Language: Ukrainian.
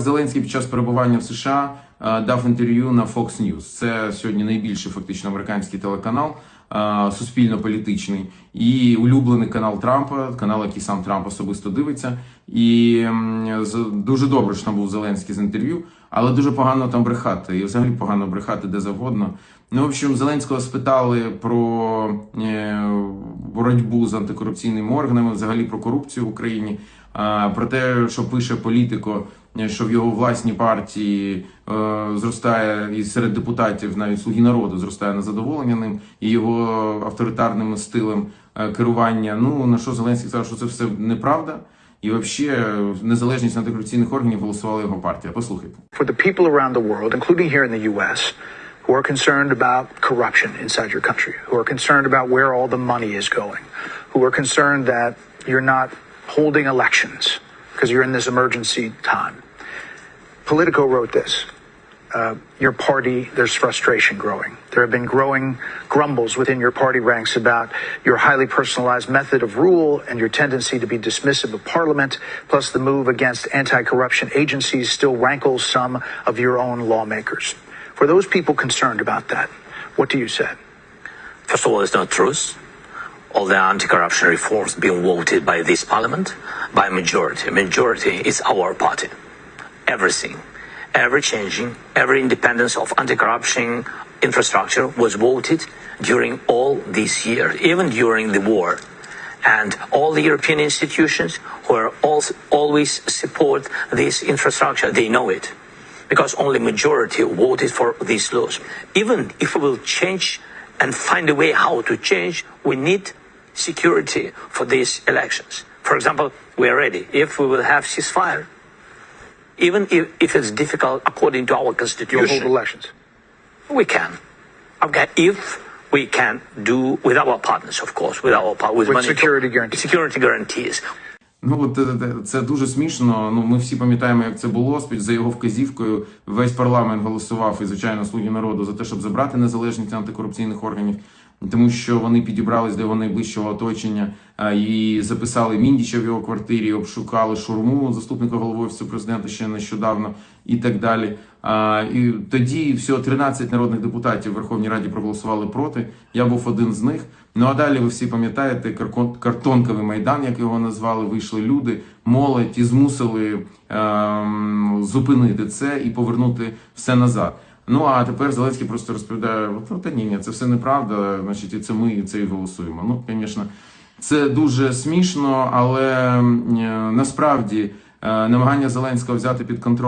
Зеленський під час перебування в США е, дав інтерв'ю на Fox News. Це сьогодні найбільший фактично американський телеканал, е, суспільно-політичний і улюблений канал Трампа, канал, який сам Трамп особисто дивиться. І дуже добре, що там був Зеленський з інтерв'ю, але дуже погано там брехати. І взагалі погано брехати де завгодно. Ну, в общем, Зеленського спитали про е, боротьбу з антикорупційними органами, взагалі про корупцію в Україні, про те, що пише політико, е, що в його власній партії е, зростає і серед депутатів, навіть слуги народу, зростає незадоволення ним і його авторитарним стилем е, керування. Ну на що Зеленський сказав, що це все неправда. І взагалі незалежність антикорупційних органів голосувала його партія. Послухайте. for the people around the world, including here in the U.S., who are concerned about corruption inside your country, who are concerned about where all the money is going, who are concerned that you're not holding elections because you're in this emergency time. Politico wrote this. Uh, your party, there's frustration growing. There have been growing grumbles within your party ranks about your highly personalized method of rule and your tendency to be dismissive of parliament, plus the move against anti corruption agencies still rankles some of your own lawmakers. For those people concerned about that, what do you say? First of all, it's not truth. All the anti-corruption reforms being voted by this parliament by majority. Majority is our party. Everything, every changing, every independence of anti-corruption infrastructure was voted during all these years, even during the war. And all the European institutions who are always support this infrastructure, they know it because only majority voted for these laws. Even if we will change and find a way how to change, we need security for these elections. For example, we are ready. If we will have ceasefire, even if, if it's difficult according to our constitution, hold elections. we can. Okay, if we can do with our partners, of course, with our with, With money- security guarantees. security guarantees. Ну от е, е, це дуже смішно. Ну ми всі пам'ятаємо, як це було. Спід за його вказівкою весь парламент голосував і звичайно слуги народу за те, щоб забрати незалежність антикорупційних органів, тому що вони підібрались до його найближчого оточення і записали Міндіча в його квартирі, обшукали шурму заступника голови офісу президента ще нещодавно і так далі. І тоді всього 13 народних депутатів в Верховній Раді проголосували проти. Я був один з них. Ну а далі ви всі пам'ятаєте картонковий майдан, як його назвали. Вийшли люди, молодь і змусили ем, зупинити це і повернути все назад. Ну а тепер Зеленський просто розповідає: «От, ну, та ні, ні, це все неправда. Значить, і це ми це і голосуємо. Ну, звісно, це дуже смішно, але е, насправді е, намагання Зеленського взяти під контроль.